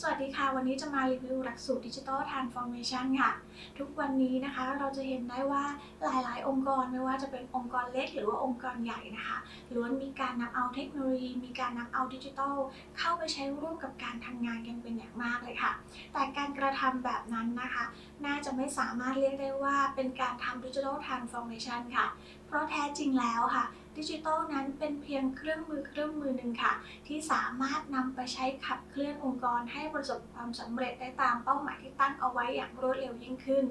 สวัสดีค่ะ วันนี้จะมารีวิวหลักสูตรดิจิทัลทรานส์ฟอร์เมชันค่ะ ทุกวันนี้นะคะเราจะเห็นได้ว่าหลายๆ องค์กรไม่ว่าจะเป็นองค์กรเล็กหรือว่าองค์กรใหญ่นะคะล้วนมีการนำเอาเทคโนโลยี มีการนำเอาดิจิทัลเข้าไปใช้ร่วมกับการทำงานกันเป็นอย่างมากเลยค่ะ แต่การกระทำแบบนั้นนะคะ น่าจะไม่สามารถเรียกได้ว่าเป็นการทำดิจิทัลทรานส์ฟอร์เมชันค่ะ เพราะแท้จริงแล้วค่ะ ดิจิทัลนั้นเป็นเพียงเครื่องมือเครื่องมือหนึ่งค่ะ ที่สามารถนำไปใช้ขับเคลื่อนองค์กรให้ประสบความสำเร็จได้ตามเป้าหมายที่ตั้งเอาไว้อย่างรวดเร็วยิ่งขึ้น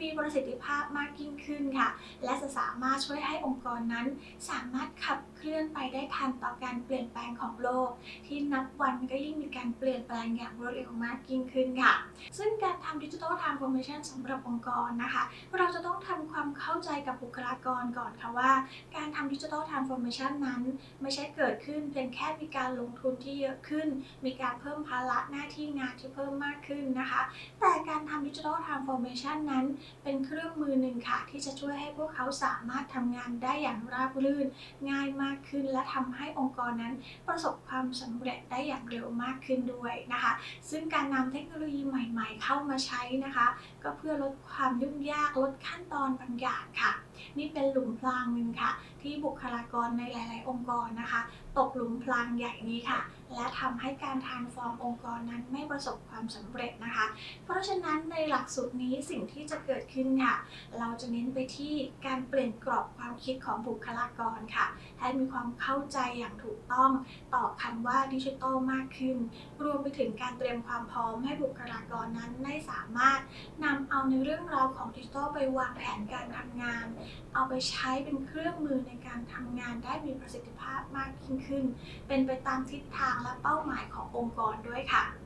มีประสิทธิภาพมากยิ่งขึ้นค่ะ และจะสามารถช่วยให้องค์กรนั้น สามารถขับเคลื่อนไปได้ทันต่อการเปลี่ยนแปลงของโลก ที่นับวันก็ยิ่งมีการเปลี่ยนแปลงอย่างรวดเร็วมากยิ่งขึ้นค่ะ ซึ่งการทำดิจิทัลทรานส์ฟอร์เมชันสำหรับองค์กรนะคะ เราจะต้องทำ ความเข้าใจกับบุคลากรก่อนค่ะว่า การทำดิจิทัลทรานส์ฟอร์เมชันนั้น ไม่ใช่เกิดขึ้นเพียงแค่มีการลงทุนที่เยอะขึ้น มีการเพิ่มภาระหน้าที่งานที่เพิ่มมากขึ้นนะคะ แต่การทำดิจิทัลทรานส์ฟอร์เมชันนั้น เป็นเครื่องมือหนึ่งค่ะ ที่จะช่วยให้พวกเขาสามารถทำงานได้อย่างราบรื่น ง่ายมากขึ้น และทำให้องค์กรนั้น ประสบความสำเร็จได้อย่างเร็วมากขึ้นด้วยนะคะ ซึ่งการนำเทคโนโลยีใหม่ ๆ เข้ามาใช้นะคะ ก็เพื่อลดความยุ่งยากลดขั้นตอนบางอย่างค่ะ นี่เป็นหลุมพรางหนึ่งค่ะ ที่บุคลากรในหลาย ๆ องค์กรนะคะ ตกหลุมพรางใหญ่นี้ค่ะ และทำให้การทานฟอร์มองค์กรนั้นไม่ประสบความสำเร็จนะคะ เพราะฉะนั้นในหลักสูตรนี้สิ่งที่จะเกิดขึ้นค่ะ เราจะเน้นไปที่การเปลี่ยนกรอบความคิดของบุคลากรค่ะ ให้มีความเข้าใจอย่างถูกต้องต่อคำว่าดิจิทัลมากขึ้น รวมไปถึงการเตรียมความพร้อมให้บุคลากรนั้นได้สามารถนำเอาในเรื่องราวของดิจิทัลไปวางแผนการทำงาน เอาไปใช้เป็นเครื่องมือในการทำงานได้มีประสิทธิภาพมากยิ่งขึ้น เป็นไปตามทิศทางและเป้าหมายขององค์กรด้วยค่ะ